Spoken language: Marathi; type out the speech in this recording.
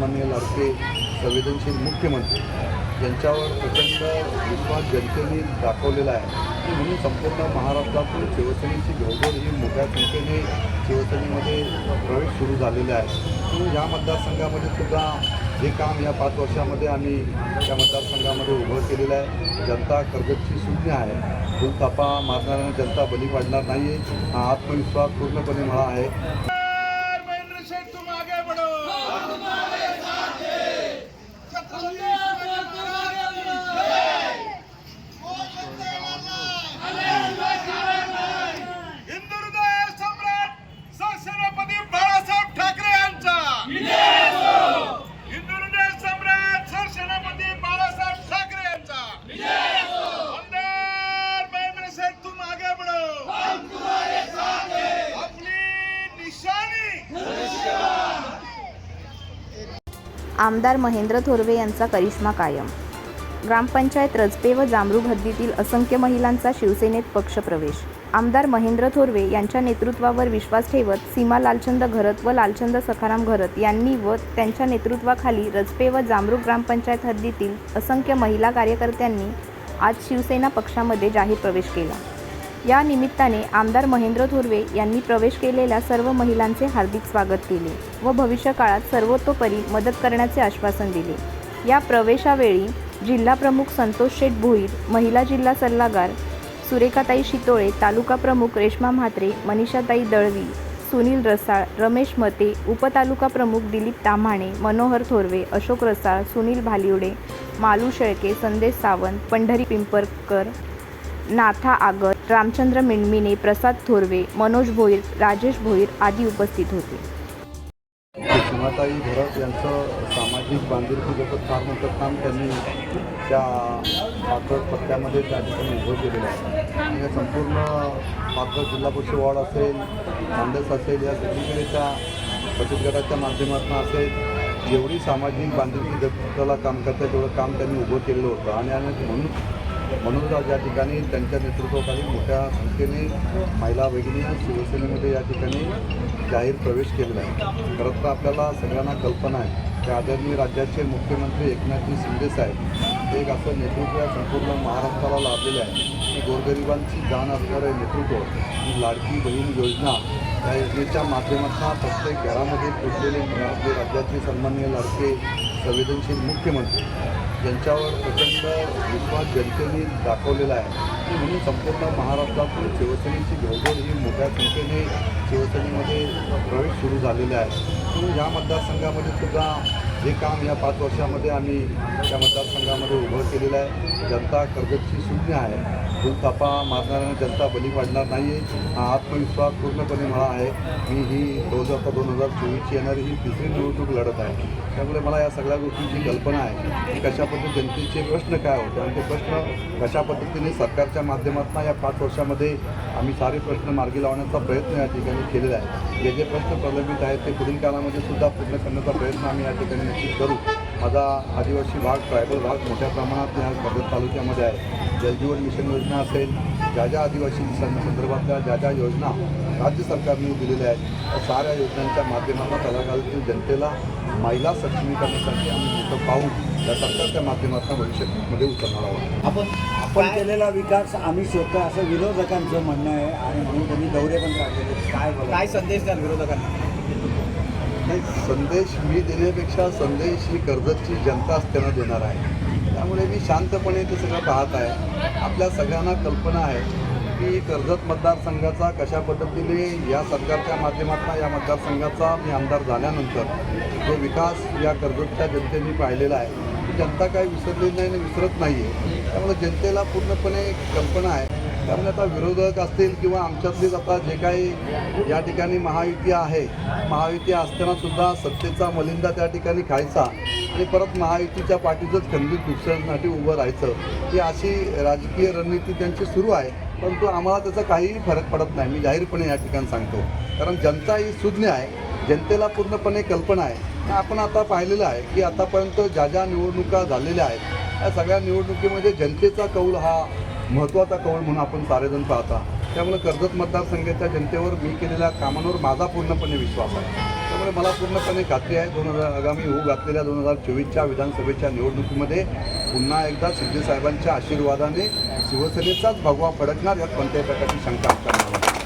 संवेदनशील मुख्यमंत्री यांच्यावर प्रचंड विश्वास जनतेने दाखवलेला आहे. म्हणून संपूर्ण महाराष्ट्रातून शिवसेनेची घोडदौड ही मोठ्या संख्येने शिवसेनेमध्ये प्रवेश सुरू झालेला आहे. म्हणून या मतदारसंघामध्ये सुद्धा जे काम या पाच वर्षामध्ये आम्ही या मतदारसंघामध्ये उभं केलेलं आहे. जनता कर्जतची शून्य आहे. फुलतापा मारणाऱ्यांना जनता बली पाडणार नाही आहे हा आत्मविश्वास पूर्णपणे मला आहे. आमदार महेंद्र थोरवे यांचा करिश्मा कायम. ग्रामपंचायत रजपे व जामरूग हद्दीतील असंख्य महिलांचा शिवसेनेत पक्षप्रवेश. आमदार महेंद्र थोरवे यांच्या नेतृत्वावर विश्वास ठेवत सीमा लालचंद घरत व लालचंद सखाराम घरत यांनी व त्यांच्या नेतृत्वाखाली रजपे व जामरूग ग्रामपंचायत हद्दीतील असंख्य महिला कार्यकर्त्यांनी आज शिवसेना पक्षामध्ये जाहीर प्रवेश केला. या निमित्ताने आमदार महेंद्र थोरवे यांनी प्रवेश केलेल्या सर्व महिलांचे हार्दिक स्वागत केले व भविष्यकाळात सर्वतोपरी मदत करण्याचे आश्वासन दिले. या प्रवेशावेळी जिल्हा प्रमुख संतोष शेठ भोईर महिला जिल्हा सल्लागार सुरेखाताई शितोळे तालुका प्रमुख रेश्मा म्हात्रे मनीषाताई दळवी सुनील रसाळ रमेश मते उपतालुका प्रमुख दिलीप ताम्हाणे मनोहर थोरवे अशोक रसाळ सुनील भालिवडे मालू शेळके संदेश सावंत पंढरी पिंपरकर नाथा आगर रामचंद्र मिणमिने प्रसाद थोरवे मनोज भोईर राजेश भोईर आदी उपस्थित होते. सीमाताई घरत यांचं सामाजिक बांधिलकीजोगत फार मोठं काम त्यांनी त्या पाथर पत्त्यामध्ये त्या ठिकाणी उभं केलेलं आहे. आणि या संपूर्ण पाथर जिल्हा परिषद वॉर्ड असेल मांडस असेल या सगळीकडे त्या बचत गटाच्या माध्यमातून असेल जेवढी सामाजिक बांधिलकी जगताला काम करतात तेवढं काम त्यांनी उभं केलेलं होतं. आणि म्हणून म्हणून या ठिकाणी त्यांच्या नेतृत्वाखाली मोठ्या संख्येने महिला भगिनी शिवसेनेमध्ये या ठिकाणी जाहीर प्रवेश केलेला आहे. खरं तर आपल्याला सगळ्यांना कल्पना आहे. की आदरणीय राज्याचे मुख्यमंत्री एकनाथजी शिंदे साहेब एक असं नेतृत्व या संपूर्ण महाराष्ट्राला लाभलेलं आहे. की गोरगरिबांची जाण असणारं नेतृत्व ही लाडकी बहीण योजना या योजनेच्या माध्यमातून प्रत्येक घरामध्ये पुजलेले आपले राज्याचे सन्माननीय लाडके संवेदनशील मुख्यमंत्री यांच्यावर प्रचंड विश्वास जनतेने दाखवलेला आहे. म्हणून संपूर्ण महाराष्ट्रातून शिवसेनेची घडघड ही मोठ्या संख्येने शिवसेनेमध्ये प्रवेश सुरू झालेले आहे. म्हणून या मतदारसंघामध्ये सुद्धा जे काम या पाच वर्षामध्ये आम्ही त्या मतदारसंघामध्ये उभं केलेलं आहे. जनता कर्जतची शून्य आहे. भूलथापा मारणाऱ्यांना जनता बली पाडणार नाही आहे हा आत्मविश्वास पूर्णपणे मला आहे. मी ही दोन हजार दोन हजार चोवीसची येणारी ही तिसरी निवडणूक लढत आहे. त्यामुळे मला या सगळ्या गोष्टींची कल्पना आहे की कशा पद्धतीने जनतेचे प्रश्न काय होते आणि ते प्रश्न कशा पद्धतीने सरकारच्या माध्यमातून या पाच वर्षामध्ये आम्ही सारे प्रश्न मार्गी लावण्याचा प्रयत्न या ठिकाणी केलेला आहे. जे जे प्रश्न प्रलंबित आहेत ते पुढील काळामध्ये सुद्धा पूर्ण करण्याचा प्रयत्न आम्ही या ठिकाणी नक्कीच करू. माझा आदिवासी भाग ट्रायबल भाग मोठ्या प्रमाणात या कर्जत तालुक्यामध्ये आहे. जलजीवन मिशन योजना असेल ज्या ज्या आदिवासी संदर्भातल्या ज्या ज्या योजना राज्य सरकारने दिलेल्या आहेत त्या साऱ्या योजनांच्या माध्यमातून तळागाळातील जनतेला महिला सक्षमीकरणासाठी आम्ही मोठं पाऊल. या सरकारच्या माध्यमातून भविष्यामध्ये उचलणार आहोत. आपण आपण केलेला विकास आम्ही शोधतो. असं विरोधकांचं म्हणणं आहे आणि म्हणून त्यांनी दौरे पण काढलेले काय काय संदेश द्याल विरोधकांना? संदेश मी देण्यापेक्षा संदेश ही कर्जतची जनताच त्यांना देणार आहे. त्यामुळे मी शांतपणे ते सगळं पाहत आहे. आपल्या सगळ्यांना कल्पना आहे की कर्जत मतदारसंघाचा कशा पद्धतीने या सरकारच्या माध्यमातून या मतदारसंघाचा मी आमदार झाल्यानंतर जो विकास या कर्जतच्या जनतेने पाहिलेला आहे जनता काही विसरलेली नाही आणि विसरत नाही आहे त्यामुळे जनतेला पूर्णपणे कल्पना आहे त्यामुळे आता विरोधक असतील किंवा आमच्यातलीच आता जे काही या ठिकाणी महायुती आहे महायुती असताना सुद्धा सत्तेचा मलिंदा त्या ठिकाणी खायचा आणि परत महायुतीच्या पाठीचंच खंडित दुसऱ्यांसाठी उभं राहायचं ही अशी राजकीय रणनीती त्यांची सुरू आहे. परंतु आम्हाला त्याचा काहीही फरक पडत नाही मी जाहीरपणे या ठिकाणी सांगतो. कारण जनता ही सुज्ञ आहे जनतेला पूर्णपणे कल्पना आहे. आपण आता पाहिलेलं आहे की आतापर्यंत ज्या ज्या निवडणुका झालेल्या आहेत या सगळ्या निवडणुकीमध्ये जनतेचा कौल हा महत्त्वाचा कौल म्हणून आपण सारेजण पाहता. त्यामुळे कर्जत मतदारसंघाच्या जनतेवर मी केलेल्या कामांवर माझा पूर्णपणे विश्वास आहे. त्यामुळे मला पूर्णपणे खात्री आहे दोन हजार आगामी होऊ घातलेल्या दोन हजार चोवीसच्या विधानसभेच्या निवडणुकीमध्ये पुन्हा एकदा शिंदेसाहेबांच्या आशीर्वादाने शिवसेनेचाच भगवा फडकणार यात कोणत्याही प्रकारची शंका असणार